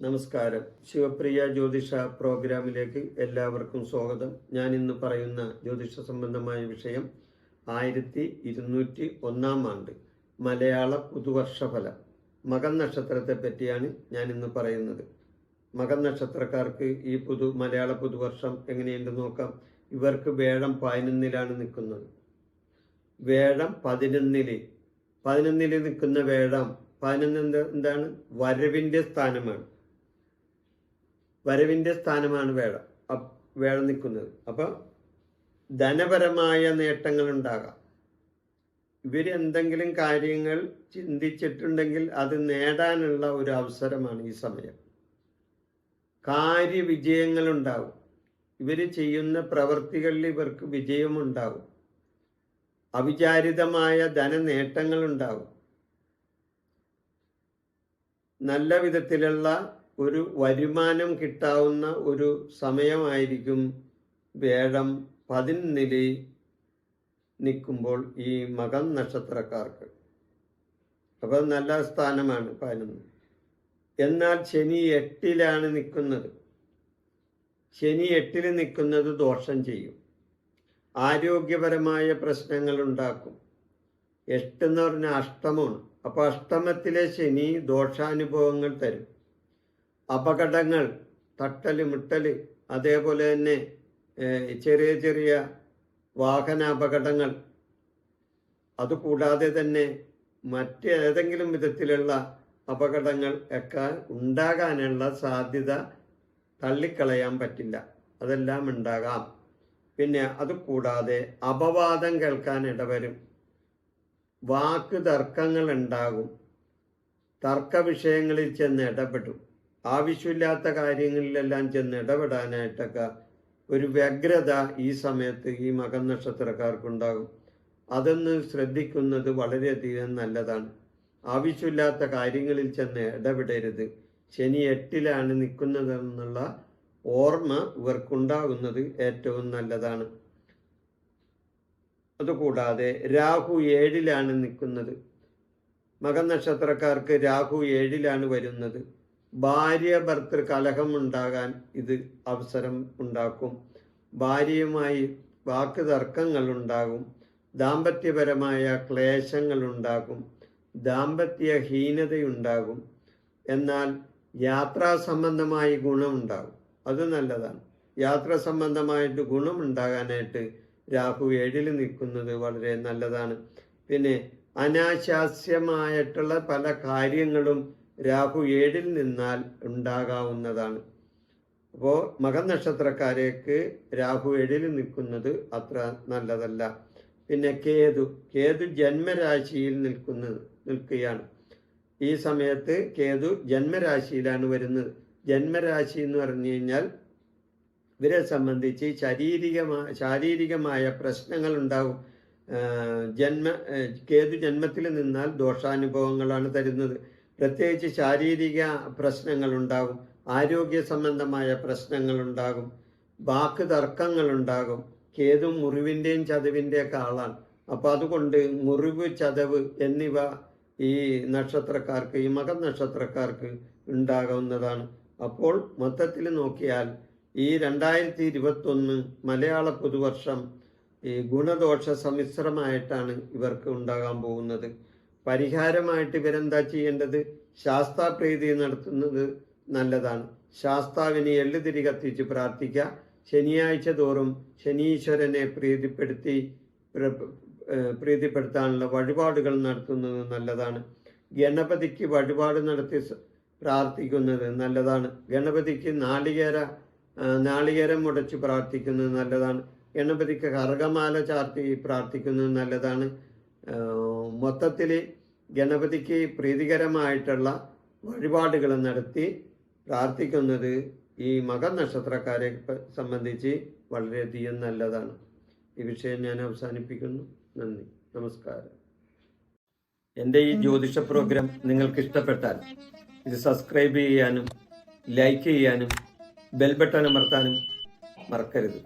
നമസ്കാരം. ശിവപ്രിയ ജ്യോതിഷ പ്രോഗ്രാമിലേക്ക് എല്ലാവർക്കും സ്വാഗതം. ഞാൻ ഇന്ന് പറയുന്ന ജ്യോതിഷ സംബന്ധമായ വിഷയം ആയിരത്തി ഇരുന്നൂറ്റി ഒന്നാം ആണ്ട്. മലയാള പുതുവർഷ ഫലം മകൻ നക്ഷത്രത്തെ പറ്റിയാണ് ഞാൻ ഇന്ന് പറയുന്നത്. മകൻ നക്ഷത്രക്കാർക്ക് ഈ പുതു മലയാള പുതുവർഷം എങ്ങനെയുണ്ട് നോക്കാം. ഇവർക്ക് വേഴം പതിനൊന്നിലാണ് നിൽക്കുന്നത്. വേഴം പതിനൊന്നിൽ. പതിനൊന്നിൽ നിൽക്കുന്ന വേഴം പതിനൊന്ന് എന്താണ്? വരവിന്റെ സ്ഥാനമാണ്. വരവിന്റെ സ്ഥാനമാണ് വേഴം. വേഴം നിൽക്കുന്നത്. അപ്പൊ ധനപരമായ നേട്ടങ്ങൾ ഉണ്ടാകാം. ഇവർ എന്തെങ്കിലും കാര്യങ്ങൾ ചിന്തിച്ചിട്ടുണ്ടെങ്കിൽ അത് നേടാനുള്ള ഒരു അവസരമാണ് ഈ സമയം. കാര്യവിജയങ്ങൾ ഉണ്ടാവും ഇവർ ചെയ്യുന്ന പ്രവൃത്തികളിൽ ഇവർക്ക് വിജയമുണ്ടാവും. അവിചാരിതമായ ധനനേട്ടങ്ങൾ ഉണ്ടാവും നല്ല വിധത്തിലുള്ള ഒരു വരുമാനം കിട്ടാവുന്ന ഒരു സമയമായിരിക്കും വേഴം പതിനൊന്നിൽ നിൽക്കുമ്പോൾ ഈ മകം നക്ഷത്രക്കാർക്ക്. അപ്പൊ നല്ല സ്ഥാനമാണ് പതിനൊന്ന്. എന്നാൽ ശനി എട്ടിലാണ് നിൽക്കുന്നത്. ശനി എട്ടിൽ നിൽക്കുന്നത് ദോഷം ചെയ്യും. ആരോഗ്യപരമായ പ്രശ്നങ്ങൾ ഉണ്ടാക്കും എട്ടെന്ന് പറഞ്ഞാൽ അഷ്ടമമാണ് അപ്പൊ അഷ്ടമത്തിലെ ശനി ദോഷാനുഭവങ്ങൾ തരും. അപകടങ്ങൾ തട്ടൽ മുട്ടൽ അതേപോലെ തന്നെ ചെറിയ ചെറിയ വാഹന അപകടങ്ങൾ അതുകൂടാതെ തന്നെ മറ്റ് മറ്റേതെങ്കിലും വിധത്തിലുള്ള അപകടങ്ങൾ ഒക്കെ ഉണ്ടാകാനുള്ള സാധ്യത തള്ളിക്കളയാൻ പറ്റില്ല. അതെല്ലാം ഉണ്ടാകാം. പിന്നെ അത് കൂടാതെ അപവാദം കേൾക്കാൻ ഇടവരും. വാക്ക് തർക്കങ്ങൾ ഉണ്ടാകും. തർക്ക വിഷയങ്ങളിൽ ചെന്ന് ഇടപെടും. ആവശ്യമില്ലാത്ത കാര്യങ്ങളിലെല്ലാം ചെന്ന് ഇടപെടാനായിട്ടൊക്കെ ഒരു വ്യഗ്രത ഈ സമയത്ത് ഈ മകൻ നക്ഷത്രക്കാർക്കുണ്ടാകും. അതൊന്ന് ശ്രദ്ധിക്കുന്നത് വളരെയധികം നല്ലതാണ്. ആവശ്യമില്ലാത്ത കാര്യങ്ങളിൽ ചെന്ന് ഇടപെടരുത്. ശനി എട്ടിലാണ് നിൽക്കുന്നതെന്നുള്ള ഓർമ്മ ഇവർക്കുണ്ടാകുന്നത് ഏറ്റവും നല്ലതാണ്. അതുകൂടാതെ രാഹു ഏഴിലാണ് നിൽക്കുന്നത്. മകൻ നക്ഷത്രക്കാർക്ക് രാഹു ഏഴിലാണ് വരുന്നത്. ഭാര്യ ഭർത്തൃ കലഹമുണ്ടാകാൻ ഇത് അവസരം ഉണ്ടാക്കും. ഭാര്യയുമായി വാക്ക് തർക്കങ്ങൾ ഉണ്ടാകും ദാമ്പത്യപരമായ ക്ലേശങ്ങൾ ഉണ്ടാകും ദാമ്പത്യ ഹീനതയുണ്ടാകും എന്നാൽ യാത്രാ സംബന്ധമായി ഗുണമുണ്ടാകും. അത് നല്ലതാണ്. യാത്ര സംബന്ധമായിട്ട് ഗുണമുണ്ടാകാനായിട്ട് രാഹു ഏഴിൽ നിൽക്കുന്നത് വളരെ നല്ലതാണ്. പിന്നെ അനാശാസ്യമായിട്ടുള്ള പല കാര്യങ്ങളും രാഹു ഏഴിൽ നിന്നാൽ ഉണ്ടാകാവുന്നതാണ്. അപ്പോൾ മകൻ നക്ഷത്രക്കാരേക്ക് രാഹു ഏഴിൽ നിൽക്കുന്നത് അത്ര നല്ലതല്ല. പിന്നെ കേതു കേതു ജന്മരാശിയിൽ നിൽക്കുന്നത് നിൽക്കുകയാണ്. ഈ സമയത്ത് കേതു ജന്മരാശിയിലാണ് വരുന്നത്. ജന്മരാശി എന്ന് പറഞ്ഞു കഴിഞ്ഞാൽ ഇവരെ സംബന്ധിച്ച് ശാരീരികമായ ശാരീരികമായ പ്രശ്നങ്ങൾ ഉണ്ടാകും ജന്മ കേതു ജന്മത്തിൽ നിന്നാൽ ദോഷാനുഭവങ്ങളാണ് തരുന്നത്. പ്രത്യേകിച്ച് ശാരീരിക പ്രശ്നങ്ങൾ ഉണ്ടാകും. ആരോഗ്യ സംബന്ധമായ പ്രശ്നങ്ങൾ ഉണ്ടാകും. വാക്ക് തർക്കങ്ങൾ ഉണ്ടാകും. കേതു മുറിവിന്റെയും ചതവിന്റെയൊക്കെ ആളാണ്. അപ്പം അതുകൊണ്ട് മുറിവ് ചതവ് എന്നിവ ഈ നക്ഷത്രക്കാർക്ക് ഈ മകൻ നക്ഷത്രക്കാർക്ക് ഉണ്ടാകാവുന്നതാണ് അപ്പോൾ മൊത്തത്തിൽ നോക്കിയാൽ ഈ രണ്ടായിരത്തി ഇരുപത്തൊന്ന് മലയാള പുതുവർഷം ഈ ഗുണദോഷ സമ്മിശ്രമായിട്ടാണ് ഇവർക്ക് ഉണ്ടാകാൻ പോകുന്നത്. പരിഹാരമായിട്ട് ഇവരെന്താ ചെയ്യേണ്ടത്? ശാസ്താപ്രീതി നടത്തുന്നത് നല്ലതാണ്. ശാസ്താവിനെ എള്ളുതിരി കത്തിച്ച് പ്രാർത്ഥിക്കുക. ശനിയാഴ്ച തോറും ശനീശ്വരനെ പ്രീതിപ്പെടുത്തി പ്രീതിപ്പെടുത്താനുള്ള വഴിപാടുകൾ നടത്തുന്നത് നല്ലതാണ്. ഗണപതിക്ക് വഴിപാട് നടത്തി പ്രാർത്ഥിക്കുന്നത് നല്ലതാണ്. ഗണപതിക്ക് നാളികേര നാളികേരം മുടച്ച് പ്രാർത്ഥിക്കുന്നത് നല്ലതാണ്. ഗണപതിക്ക് കർഗമാല ചാർത്തി പ്രാർത്ഥിക്കുന്നത് നല്ലതാണ്. മൊത്തത്തിൽ ഗണപതിക്ക് പ്രീതികരമായിട്ടുള്ള വഴിപാടുകൾ നടത്തി പ്രാർത്ഥിക്കുന്നത് ഈ മകൻ നക്ഷത്രക്കാരെ സംബന്ധിച്ച് വളരെയധികം നല്ലതാണ്. ഈ വിഷയം ഞാൻ അവസാനിപ്പിക്കുന്നു. നന്ദി. നമസ്കാരം. എന്റെ ഈ ജ്യോതിഷ പ്രോഗ്രാം നിങ്ങൾക്ക് ഇഷ്ടപ്പെട്ടാൽ ഇത് സബ്സ്ക്രൈബ് ചെയ്യാനും ലൈക്ക് ചെയ്യാനും ബെൽ ബട്ടൺ അമർത്താനും മറക്കരുത്.